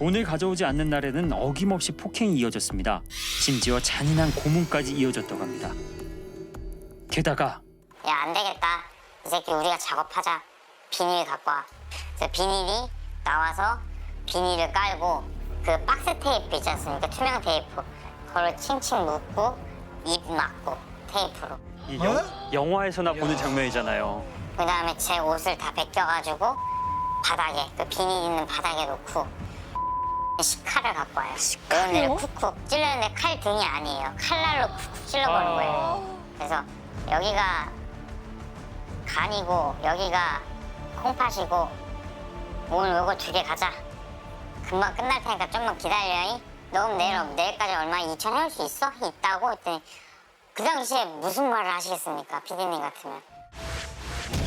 오늘 가져오지 않는 날에는 어김없이 폭행이 이어졌습니다. 심지어 잔인한 고문까지 이어졌다고 합니다. 게다가 야 안 되겠다 이 새끼 우리가 작업하자 비닐 갖고 와 그래서 비닐이 나와서 비닐을 깔고 그 박스 테이프 있지 않습니까 투명 테이프 그걸 칭칭 묶고 입 막고 테이프로 이 영, 영화에서나 보는 장면이잖아요. 그 다음에 제 옷을 다 벗겨가지고 바닥에 그 비닐 있는 바닥에 놓고 식칼을 갖고 와요. 이런 데를 쿡쿡 찔렀는데 칼 등이 아니에요. 칼날로 쿡쿡 찔러버린 거예요. 그래서 여기가 간이고 여기가 콩팥이고 오늘 요거 두 개 가자. 금방 끝날 테니까 좀만 기다려 너 내일, 내일까지 얼마 2천 해올 수 있어? 있다고? 했더니 그 당시에 무슨 말을 하시겠습니까 피디님 같으면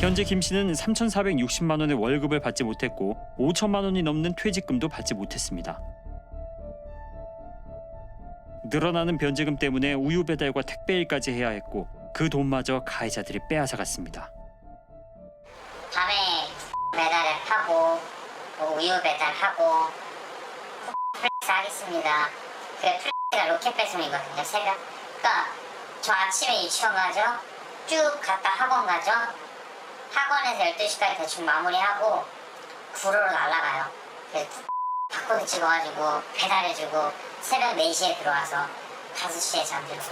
현재 김 씨는 3,460만 원의 월급을 받지 못했고 5천만 원이 넘는 퇴직금도 받지 못했습니다. 늘어나는 변제금 때문에 우유 배달과 택배 일까지 해야 했고 그 돈마저 가해자들이 빼앗아갔습니다. 밤에 배달을 하고 뭐 우유 배달하고 플렉스 하겠습니다. 그 플렉스가 로켓 배송이거든요. 새벽. 그러니까 저 아침에 유치원 가죠. 쭉 갔다 학원 가죠. 학원에서 12시까지 대충 마무리하고 구로로 날아가요. 그래서 바코드 찍어가지고 배달해주고 새벽 4시에 들어와서 5시에 잠들고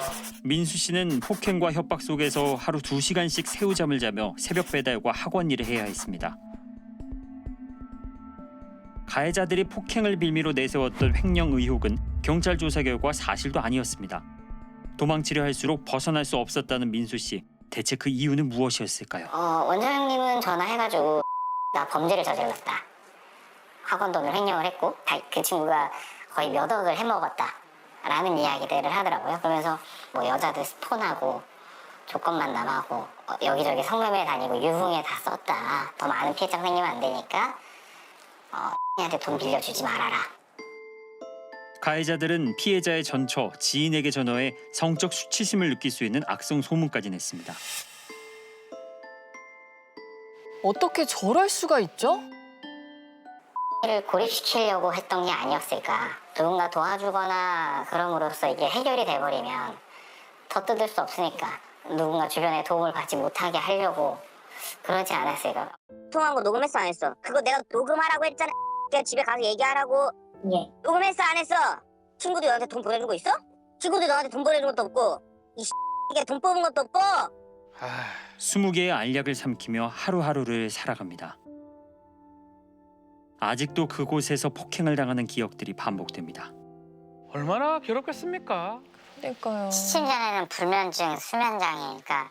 민수 씨는 폭행과 협박 속에서 하루 2시간씩 새우잠을 자며 새벽 배달과 학원 일을 해야 했습니다. 가해자들이 폭행을 빌미로 내세웠던 횡령 의혹은 경찰 조사 결과 사실도 아니었습니다. 도망치려 할수록 벗어날 수 없었다는 민수 씨. 대체 그 이유는 무엇이었을까요? 어, 원장님은 전화해가지고 나 범죄를 저질렀다. 학원 돈을 횡령을 했고 다- 그 친구가 거의 몇 억을 해먹었다. 라는 이야기들을 하더라고요. 그러면서 뭐 여자들 스폰하고 조건 만 남하고 어, 여기저기 성매매 다니고 유흥에 다 썼다. 더 많은 피해자가 생기면 안 되니까 어, 한테 돈 빌려주지 말아라. 가해자들은 피해자의 전처, 지인에게 전화해 성적 수치심을 느낄 수 있는 악성 소문까지 냈습니다. 어떻게 저럴 수가 있죠? 를 고립시키려고 했던 게 아니었을까. 누군가 도와주거나 그럼으로써 이게 해결이 돼버리면 더 뜯을 수 없으니까 누군가 주변에 도움을 받지 못하게 하려고 그러지 않았을까. 통화한 거 녹음했어 안 했어? 그거 내가 녹음하라고 했잖아. 걔 집에 가서 얘기하라고. 예. 녹음했어 안 했어? 친구도 너한테 돈 보내주고 있어? 친구도 너한테 돈 보내준 것도 없고 이 이게 돈 뽑은 것도 없고 20개의 알약을 삼키며 하루하루를 살아갑니다. 아직도 그곳에서 폭행을 당하는 기억들이 반복됩니다. 얼마나 괴롭겠습니까? 그러니까요. 시침 전에는 불면증, 수면장애니까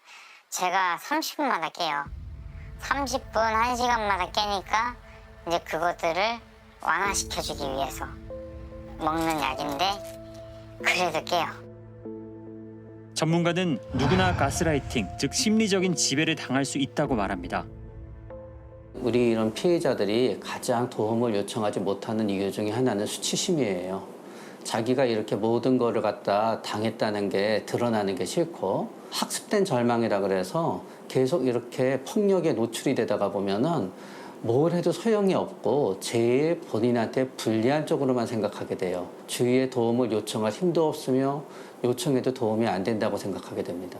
제가 30분마다 깨요. 30분, 1시간마다 깨니까 이제 그것들을 완화시켜주기 위해서 먹는 약인데 그래도 깨요. 전문가는 누구나 가스라이팅, 즉 심리적인 지배를 당할 수 있다고 말합니다. 우리 이런 피해자들이 가장 도움을 요청하지 못하는 이유 중에 하나는 수치심이에요. 자기가 이렇게 모든 거를 갖다 당했다는 게 드러나는 게 싫고 학습된 절망이라 그래서 계속 이렇게 폭력에 노출이 되다가 보면은 뭘 해도 소용이 없고 제일 본인한테 불리한 쪽으로만 생각하게 돼요. 주위의 도움을 요청할 힘도 없으며 요청해도 도움이 안 된다고 생각하게 됩니다.